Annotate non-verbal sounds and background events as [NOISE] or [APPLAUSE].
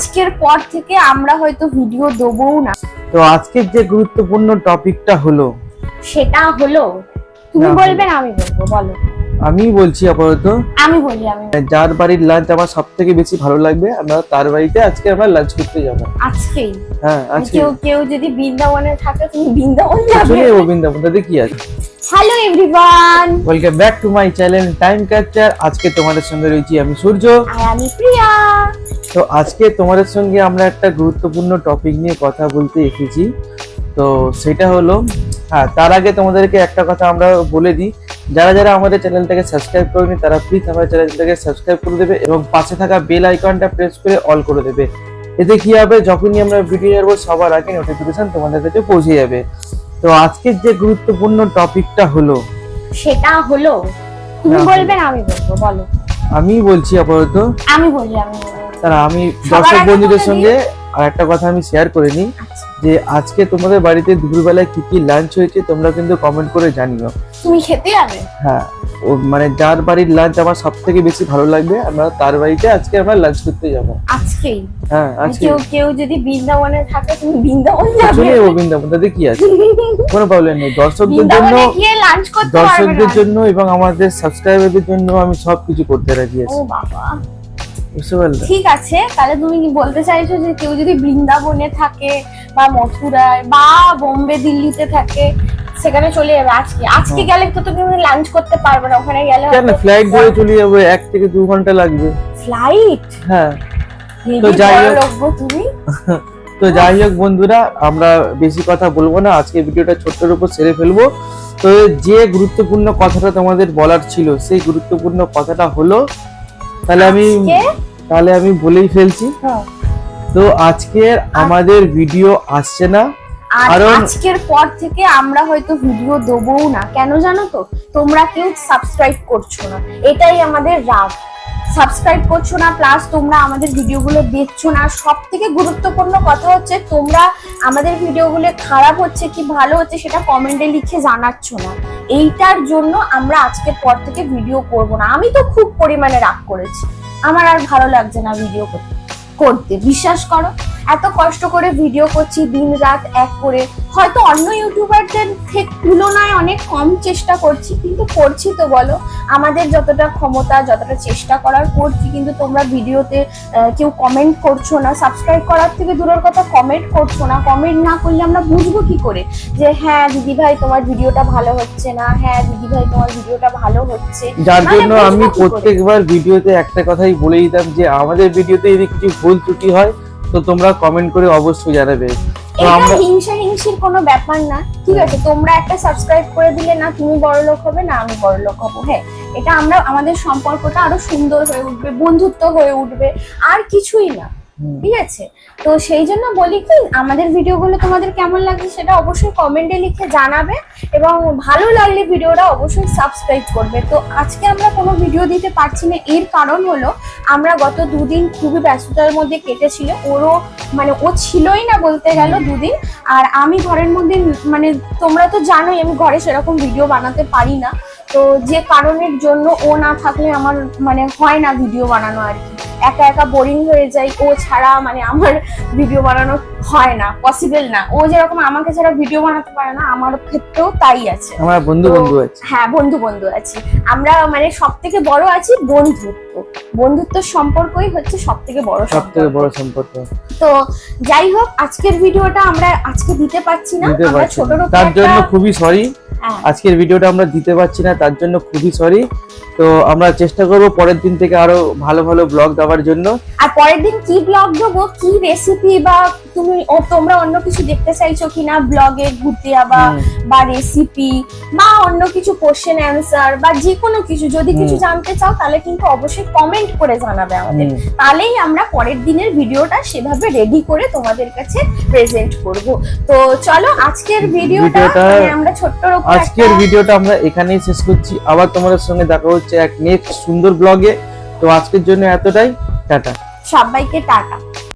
আজকের পর থেকে আমরা হয়তো ভিডিও দেবও না। তো আজকের যে গুরুত্বপূর্ণ টপিকটা হলো সেটা হলো তুমি বলবে না আমি বলব বলো। আমি বলছি আপাতত। আমি বলি আমি যার বাড়ির লাঞ্চ আমার সব থেকে বেশি ভালো লাগবে আমরা তার বাড়িতে আজকে আমরা লাঞ্চ করতে যাব। আজকেই? হ্যাঁ আজকে। কেউ কেউ যদি বৃন্দাবনে থাকে তুমি বৃন্দাবন যাবে। যাব বৃন্দাবন তাতে কি আছে? Hello everyone welcome back to my channel time capture আজকে তোমাদের সঙ্গে রয়েছি আমি সূর্য। আর আমি প্রিয়া। তো আজকে তোমাদের সঙ্গে আমরা একটা গুরুত্বপূর্ণ টপিক নিয়ে কথা বলতে এসেছি। তো সেটা হলো হ্যাঁ তার আগে তোমাদেরকে একটা কথা আমরা বলে দিই। যারা যারা আমাদের চ্যানেলটাকে সাবস্ক্রাইব করেনি তারা প্লিজ আমাদের চ্যানেলটাকে সাবস্ক্রাইব করে দেবে এবং পাশে থাকা বেল আইকনটা প্রেস করে অল করে দেবে। এতে কি হবে? যখনই আমরা ভিডিও ছাড়বো সবার আগে নোটিফিকেশন তোমাদের কাছে পৌঁছে যাবে। তো আজকের যে গুরুত্বপূর্ণ টপিকটা হলো সেটা হলো তুমি বলবে না আমি বলব বলো। আমি বলছি আপাতত। আমি বলি আমি। তারা আমি দর্শক বন্ধুদের সঙ্গে আর একটা কথা আমি শেয়ার করে নিই আচ্ছা, যে আজকে তোমাদের বাড়িতে দুপুরবেলায় কি কি লাঞ্চ হয়েছে তোমরা কিন্তু কমেন্ট করে জানিও। তুমি খেতে যাবে? হ্যাঁ। মানে যার বাড়ির লাঞ্চ আমার সব থেকে বেশি ভালো লাগবে আমরা তার বাড়িতে আজকে আমরা লাঞ্চ করতে যাব। আজকেই? হ্যাঁ আজকে কেউ কেউ যদি বৃন্দাবনে থাকে তুমি বৃন্দাবন যাবে? চলে যাব বৃন্দাবন তাতে কি আছে? [LAUGHS] কোনো প্রবলেম নেই। দর্শকদের জন্য লাঞ্চ করতে দর্শকদের জন্য এবং আমাদের সাবস্ক্রাইবারদের জন্য আমি সব কিছু করতে রাজি ও আছি বাবা। বুঝতে পারলে? ঠিক আছে তাহলে তুমি কি বলতে চাইছো যে কেউ যদি বৃন্দাবনে থাকে বা মথুরায় বা বোম্বে দিল্লিতে থাকে সেখানে চলে যাবে। আজকে আজকে গেলে তো তুমি লাঞ্চ করতে পারবে না ওখানে গেলে কেন? ফ্লাইট ধরে চলে যাব এক থেকে দু ঘণ্টা লাগবে। ফ্লাইট হ্যাঁ। তো যাই হোক- তুমি। [LAUGHS] তো যাই হোক বন্ধুরা আমরা বেশি কথা বলব না আজকে ভিডিওটা ছোট্টর উপর সেরে ফেলব। তো যে গুরুত্বপূর্ণ কথাটা তোমাদের বলার ছিল সেই গুরুত্বপূর্ণ কথাটা হলো তাহলে আমি তাহলে আমি বলেই ফেলছি। হ্যাঁ। তো আজকের আমাদের ভিডিও আসছে না। আর আজকের পর থেকে আমরা হয়তো ভিডিও দেবও না। কেন জানো তো? তোমরা কেউ সাবস্ক্রাইব করছ না। এটাই আমাদের রাগ। সাবস্ক্রাইব করছ না প্লাস তোমরা আমাদের ভিডিওগুলো দেখছ না। সব থেকে গুরুত্বপূর্ণ কথা হচ্ছে তোমরা আমাদের ভিডিওগুলো খারাপ হচ্ছে কি ভালো হচ্ছে সেটা কমেন্টে লিখে জানাচ্ছ না। এইটার জন্য আমরা আজকের পর থেকে ভিডিও করব না। আমি তো খুব পরিমাণে রাগ করেছি। আমার আর ভালো লাগছে না ভিডিও করতে। করতে। বিশ্বাস করো এত কষ্ট করে ভিডিও করছি দিন রাত এক করে। হয়তো অন্য ইউটিউবারদের থেকে তুলনায় অনেক কম চেষ্টা করছি কিন্তু করছি তো বলো। আমাদের যতটা ক্ষমতা যতটা চেষ্টা করার করছি কিন্তু তোমরা ভিডিওতে কেউ কমেন্ট করছ না। সাবস্ক্রাইব করার থেকে দূরের কথা কমেন্ট করছ না। কমেন্ট না করলে আমরা বুঝব কি করে? যে হ্যাঁ দিদি ভাই তোমার ভিডিওটা ভালো হচ্ছে না। হ্যাঁ দিদি ভাই তোমার ভিডিওটা ভালো হচ্ছে। যার মানে জন্য আমি প্রত্যেকবার ভিডিওতে একটা কথাই বলে দিতাম যে আমাদের ভিডিওতে যদি কিছু ভুল ত্রুটি হয় তো তোমরা কমেন্ট করে অবশ্যই জানাবে। এটা হিংসা হিংসির কোনো ব্যাপার না ঠিক আছে? তোমরা একটা সাবস্ক্রাইব করে দিলে না তুমি বড় লোক হবে না আমি বড় লোক হব হ্যাঁ? এটা আমরা আমাদের সম্পর্কটা আরও সুন্দর হয়ে উঠবে বন্ধুত্ব হয়ে উঠবে আর কিছুই না। ঠিক আছে? তো সেই জন্য বলি কি, আমাদের ভিডিওগুলো তোমাদের কেমন লাগছে সেটা অবশ্যই কমেন্টে লিখে জানাবে এবং ভালো লাগলে ভিডিওটা অবশ্যই সাবস্ক্রাইব করবে। তো আজকে আমরা কোনো ভিডিও দিতে পারছি না, এর কারণ হলো আমরা গত দুদিন খুবই ব্যস্ততার মধ্যে কেটেছিল। ওরও মানে ও ছিলই না বলতে গেল দুদিন। আর আমি ঘরের মধ্যে মানে তোমরা তো জানোই আমি ঘরে সেরকম ভিডিও বানাতে পারি না। তো যে কারণের জন্য ও না থাকলে আমার মানে হয় না ভিডিও বানানো আর কি। একা একা বোরিং হয়ে যায় ও ছাড়া মানে আমার ভিডিও বানানো হয় না পসিবল না। ও যেরকম আমাকে ছাড়া ভিডিও বানাতে পারে না আমার ক্ষেত্রেও তাই আছে। আমরা বন্ধু বন্ধু আছি। হ্যাঁ বন্ধু বন্ধু আছি। আমরা মানে সব থেকে বড় আছি বন্ধুত্ব। বন্ধুত্ব সম্পর্কই হচ্ছে সব থেকে বড় সব থেকে বড় সম্পর্ক। তো যাই হোক আজকের ভিডিওটা আমরা আজকে দিতে পারছি না আমরা ছোট তার জন্য খুবই সরি হ্যাঁ। আজকের ভিডিওটা আমরা দিতে পারছি না তার জন্য খুবই সরি তো আমরা চেষ্টা করব পরের দিন থেকে আরও ভালো ভালো ব্লগ দেওয়ার জন্য। আর পরের দিন কি ব্লগ দেবো? কি রেসিপি বা তুমি ও তোমরা অন্য কিছু দেখতে চাইছো কিনা ব্লগে ঘুরতে যাবা বা রেসিপি বা অন্য কিছু কোশ্চেন অ্যান্সার বা যে কোনো কিছু যদি কিছু জানতে চাও তাহলে কিন্তু অবশ্যই কমেন্ট করে জানাবে আমাদের। তাহলেই আমরা পরের দিনের ভিডিওটা সেভাবে রেডি করে তোমাদের কাছে প্রেজেন্ট করব। তো চলো আজকের ভিডিওটা মানে আমরা ছোট্ট রকম আজকের ভিডিওটা আমরা এখানেই শেষ করছি। আবার তোমাদের সঙ্গে দেখা হচ্ছে এক নেক্সট সুন্দর ব্লগে তো আজকের জন্য এতটাই টাটা। সবাইকে টাটা।